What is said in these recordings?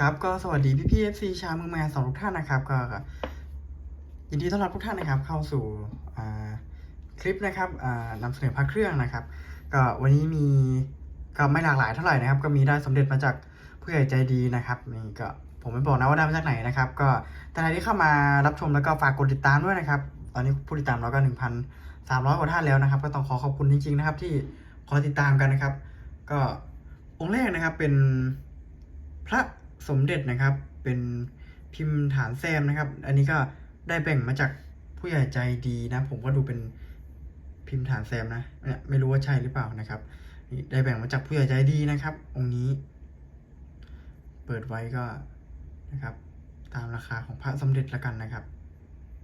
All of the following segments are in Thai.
ครับก็สวัสดีพี่พี่เอฟซีชาวเมืองแมนสองทุกท่านนะครับ ก็ยินดีต้อนรับทุกท่านนะครับ เข้าสู่คลิปนะครับอ่านำเสนอพระเครื่องนะครับ ก็วันนี้มีก็ไม่หลากหลายเท่าไหร่นะครับ ก็มีได้สมเด็จมาจากผู้ใหญ่ใจดีนะครับนี่ก็ผมไม่บอกนะว่าได้มาจากไหนนะครับ ก็ท่านใดที่เข้ามารับชมแล้วก็ฝากกดติดตามด้วยนะครับ ตอนนี้ผู้ติดตามเราก็หนึ่งพันสามร้อยกว่าท่านแล้วนะครับ ก็ต้องขอขอบคุณจริงๆนะครับ ที่คอยติดตามกันนะครับ ก็องค์แรกนะครับเป็นพระ สมเด็จนะครับ เป็นพิมพ์ฐานแซมนะครับ อันนี้ก็ได้แบ่งมาจากผู้ใหญ่ใจดีนะ ผมก็ดูเป็นพิมพ์ฐานแซมนะเนี่ยไม่รู้ว่าใช่หรือเปล่านะครับ ได้แบ่งมาจากผู้ใหญ่ใจดีนะครับ องค์นี้ เปิดไว้ก็นะครับ ตามราคาของพระสมเด็จละกันนะครับ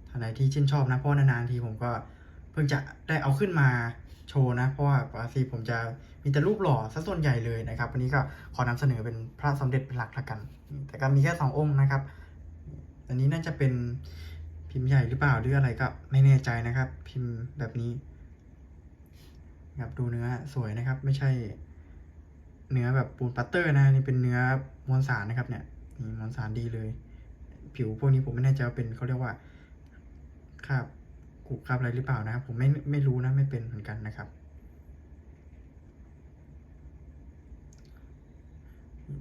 ท่านใดที่ชื่นชอบนะเพราะนานๆทีผมก็เพิ่งจะได้เอาขึ้นมา โชว์นะ เพราะว่าปกติผมจะมีแต่รูปหล่อซะส่วนใหญ่เลยนะครับ วันนี้ก็ขอนำเสนอเป็นพระสมเด็จเป็นหลักละกัน แต่ก็มีแค่สององค์นะครับ อันนี้น่าจะเป็นพิมพ์ใหญ่หรือเปล่าหรืออะไรก็ไม่แน่ใจนะครับ พิมพ์แบบนี้นะครับดูเนื้อสวยนะครับ ไม่ใช่ เนื้อแบบปูนปัตเตอร์นะนี่เป็นเนื้อมวลสารนะครับ เนี่ยนี่มวลสารดีเลย ผิวพวกนี้ผมไม่แน่ใจว่าเป็นเขาเรียกว่าคราบ กุคราบอะไรหรือเปล่านะครับผมไม่ไม่รู้นะไม่เป็นเหมือนกันนะครับ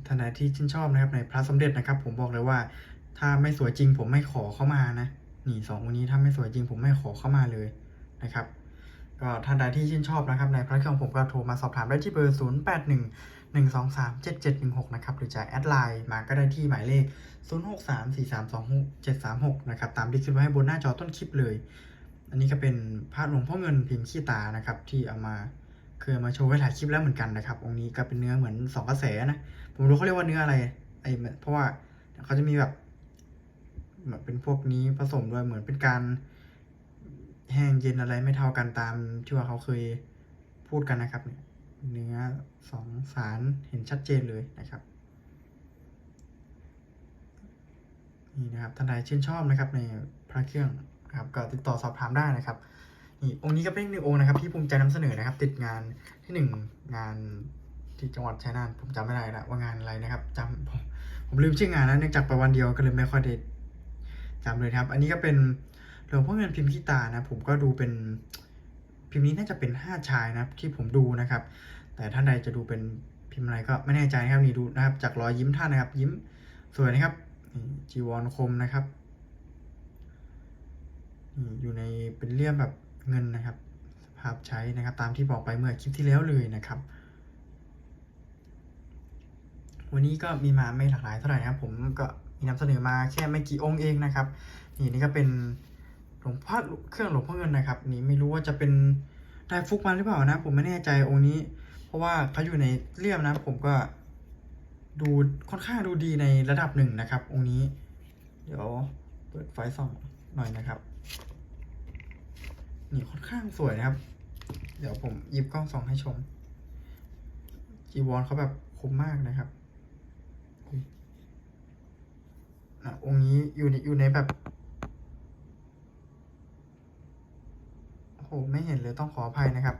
ท่านใดที่ชื่นชอบนะครับในพระสมเด็จนะครับ ผมบอกเลยว่า ถ้าไม่สวยจริง ผมไม่ขอเข้ามานะนี่สององค์นี้ถ้าไม่สวยจริง ผมไม่ขอเข้ามาเลยนะครับก็ท่านใดที่ชื่นชอบนะครับในพระเครื่องผมก็โทรมาสอบถามได้ที่เบอร์ 0 8 1 1 2 3 7 7 1 6 นะครับ หรือจะแอดไลน์มาก็ได้ที่หมายเลข 0 6 3 4 3 2 6 7 3 6 นะครับ ตามที่ขึ้นไว้ให้บนหน้าจอต้นคลิปเลย อันนี้ก็เป็นพระหลวงพ่อเงินพิมพ์ขี้ตานะครับ ที่เอามาเคยมาโชว์ไว้หลายคลิปแล้วเหมือนกันนะครับ องค์นี้ก็เป็นเนื้อเหมือนสองกระแสนะ ผมรู้เขาเรียกว่าเนื้ออะไรไอ้เพราะว่าเขาจะมีแบบเหมือนเป็นพวกนี้ผสมด้วยเหมือนเป็นการแห้งเย็นอะไรไม่เท่ากันตามที่ว่าเขาเคยพูดกันนะครับเนี่ยเนื้อสองสารเห็นชัดเจนเลยนะครับ นี่นะครับท่านใดชื่นชอบนะครับในพระเครื่อง นะครับก็ติดต่อสอบถามได้นะครับนี่องค์นี้ก็เป็นหนึ่งองค์นะครับที่ภูมิใจนำเสนอนะครับ ติดงานที่หนึ่งงานที่จังหวัดชัยนาทผมจำไม่ได้ละว่างานอะไรนะครับจำผมผมลืมชื่องานนะเนื่องจากไปวันเดียวก็เลยไม่ค่อยได้จำเลยครับ อันนี้ก็เป็นหลวงพ่อเงินพิมพ์ขี้ตานะ ผมก็ดูเป็นพิมพ์นี้น่าจะเป็นห้าชายนะที่ผมดูนะครับ แต่ท่านใดจะดูเป็นพิมพ์อะไรก็ไม่แน่ใจนะครับนี่ดูนะครับ จากรอยยิ้มท่านนะครับ ยิ้มสวยนะครับจีวรคมนะครับ อยู่ในเป็นเลี่ยมแบบเงินนะครับสภาพใช้นะครับ ตามที่บอกไปเมื่อคลิปที่แล้วเลยนะครับ วันนี้ก็มีมาไม่หลากหลายเท่าไหร่นะครับ ผมก็มีนำเสนอมาแค่ไม่กี่องค์เองนะครับ นี่นี่ก็เป็นหลวงพ่อเครื่องหลวงพ่อเงินนะครับ นี่ไม่รู้ว่าจะเป็นได้ฟุกมาหรือเปล่านะ ผมไม่แน่ใจองค์นี้ เพราะว่าเขาอยู่ในเลี่ยมนะผมก็ดูค่อนข้างดูดีในระดับหนึ่งนะครับ องค์นี้ เดี๋ยวเปิดไฟส่องหน่อยนะครับ นี่ค่อนข้างสวยนะครับ เดี๋ยวผมหยิบกล้องส่องให้ชม จีวรเขาแบบคมมากนะครับอุ๊ยอะองค์นี้อยู่ในอยู่ในแบบ โอ้โห ไม่เห็นเลยต้องขออภัยนะครับ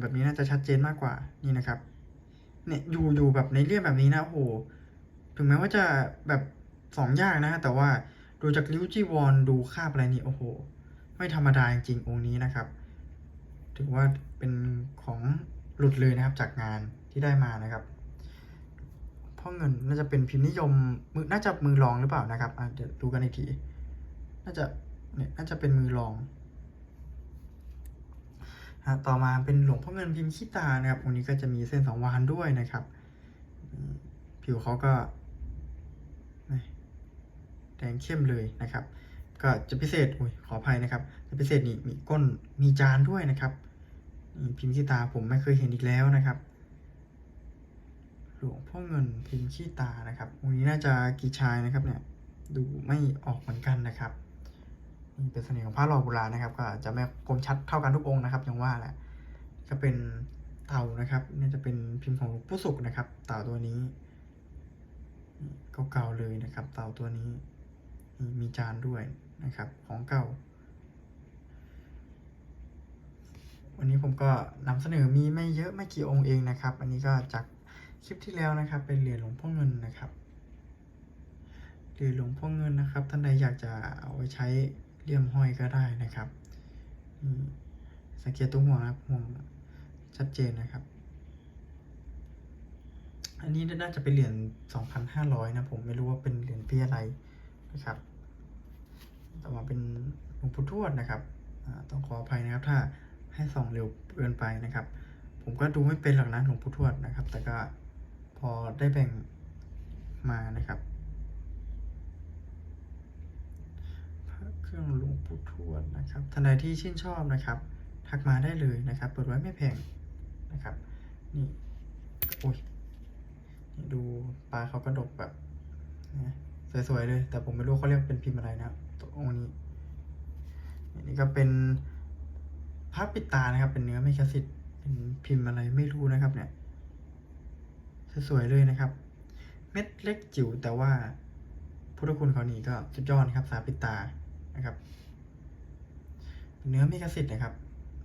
แบบนี้น่าจะชัดเจนมากกว่า นี่นะครับ เนี่ยอยู่อยู่แบบในเรียบแบบนี้นะ โอ้โห ถึงแม้ว่าจะแบบสองยากนะ แต่ว่า ดูจากริ้วจีวรดูคาบอะไรนี่โอ้โห ไม่ธรรมดาจริงๆองค์นี้นะครับ ถือว่าเป็นของหลุดเลยนะครับจากงานที่ได้มานะครับพ่อเงินน่าจะเป็นพิมพ์นิยมมือน่าจะมือรองหรือเปล่านะครับเดี๋ยวดูกันอีกทีน่าจะเนี่ยน่าจะเป็นมือรองฮะต่อมาเป็นหลวงพ่อเงินพิมพ์ขี้ตานะครับองค์นี้ก็จะมีเส้นสองวานด้วยนะครับ ผิวเขาก็ แดงเข้มเลยนะครับ ก็จะพิเศษอุ้ยขออภัยนะครับจะพิเศษนี่มีก้นมีจานด้วยนะครับนี่พิมพ์ขี้ตาผมไม่เคยเห็นอีกแล้วนะครับ หลวงพ่อเงินพิมพ์ขี้ตานะครับองค์นี้น่าจะกี่ชายนะครับเนี่ยดูไม่ออกเหมือนกันนะครับนี่เป็นเสน่ห์ของพระหล่อโบราณนะครับ ก็จะไม่คมชัดเท่ากันทุกองค์นะครับย่างว่าแหละก็เป็นเต่านะครับน่าจะเป็นพิมพ์ของหลวงปู่ศุกนะครับ เต่าตัวนี้เก่าๆเลยนะครับ เต่าตัวนี้ มีจานด้วยนะครับ ของเก่า วันนี้ผมก็นำเสนอมีไม่เยอะไม่กี่องค์เองนะครับ อันนี้ก็จากคลิปที่แล้วนะครับ เป็นเหรียญหลวงพ่อเงินนะครับเหรียญหลวงพ่อเงินนะครับ ท่านใดอยากจะเอาไว้ใช้เลี่ยมห้อยก็ได้นะครับสังเกตตัวห่วงนะครับห่วงชัดเจนนะครับ อันนี้น่าจะเป็นเหรียญ2,500 นะผมไม่รู้ว่าเป็นเหรียญปีอะไร นะครับ ต่อมาเป็นหลวงปู่ทวดนะครับต้องขออภัยนะครับ ถ้าให้ส่องเร็วเกินไปนะครับ ผมก็ดูไม่เป็นหรอกนะหลวงปู่ทวดนะครับ แต่ก็พอได้แบ่งมานะครับเครื่องหลวงปู่ทวดนะครับท่านใดที่ชื่นชอบนะครับ ทักมาได้เลยนะครับ เปิดไว้ไม่แพงนะครับ นี่โอ้ยนี่ดูปลาเขากระดกแบบนะ สวยๆเลย แต่ผมไม่รู้เขาเรียกเป็นพิมพ์อะไรนะครับตัวองนี้อันนี้ก็เป็นพระปิดตานะครับ เป็นเนื้อไม่คสิทธิ์เป็นพิมพ์อะไรไม่รู้นะครับ เนี่ยสวยๆเลยนะครับ เม็ดเล็กจิ๋วแต่ว่าพุทธคุณเขานี่ก็สุดยอดครับ สาปิดตานะครับ เนื้อไม่คสิทธิ์นะครับ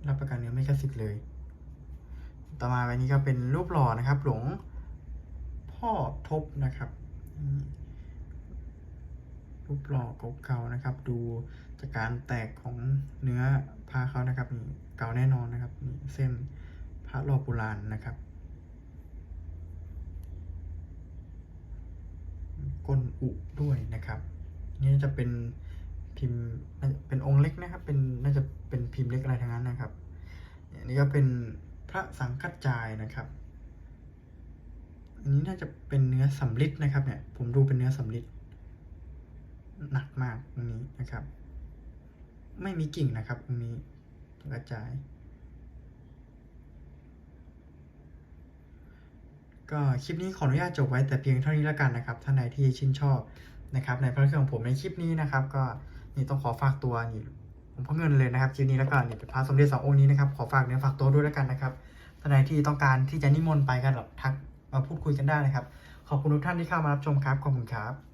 รับประกันเนื้อไม่คสิทธิ์เลย ต่อมาวันนี้ก็เป็นรูปหล่อนะครับ หลวงพ่อทบนะครับ รูปหล่อเก่าๆนะครับ ดูจากการแตกของเนื้อผ้าเขานะครับนี่เก่าแน่นอนนะครับนี่เส้นพระหล่อโบราณนะครับ ก้นอุด้วยนะครับ นี่จะเป็นพิมพ์น่าจะเป็นองค์เล็กนะครับ เป็นน่าจะเป็นพิมพ์เล็กอะไรทั้งนั้นนะครับอันนี้ก็เป็นพระสังกัจจายนะครับอันนี้น่าจะเป็นเนื้อสำลิดนะครับเนี่ยผมดูเป็นเนื้อสำลิด หนักมากตรงนี้นะครับ ไม่มีกิ่งนะครับตรงนี้กัจจาย ก็คลิปนี้ขออนุญาตจบไว้แต่เพียงเท่านี้แล้วกันนะครับท่านใดที่ชื่นชอบนะครับในพระเครื่องของผมในคลิปนี้นะครับ ก็นี่ต้องขอฝากตัวนี่ผมพ่อเงินเลยนะครับคลิปนี้แล้วก็นี่เป็นพระสมเด็จสององค์นี้นะครับขอฝากเนื้อฝากตัวด้วยแล้วกันนะครับท่านใดที่ต้องการที่จะนิมนต์ไปกันแบบทักมาพูดคุยกันได้นะครับ ขอบคุณทุกท่านที่เข้ามารับชมครับขอบคุณครับ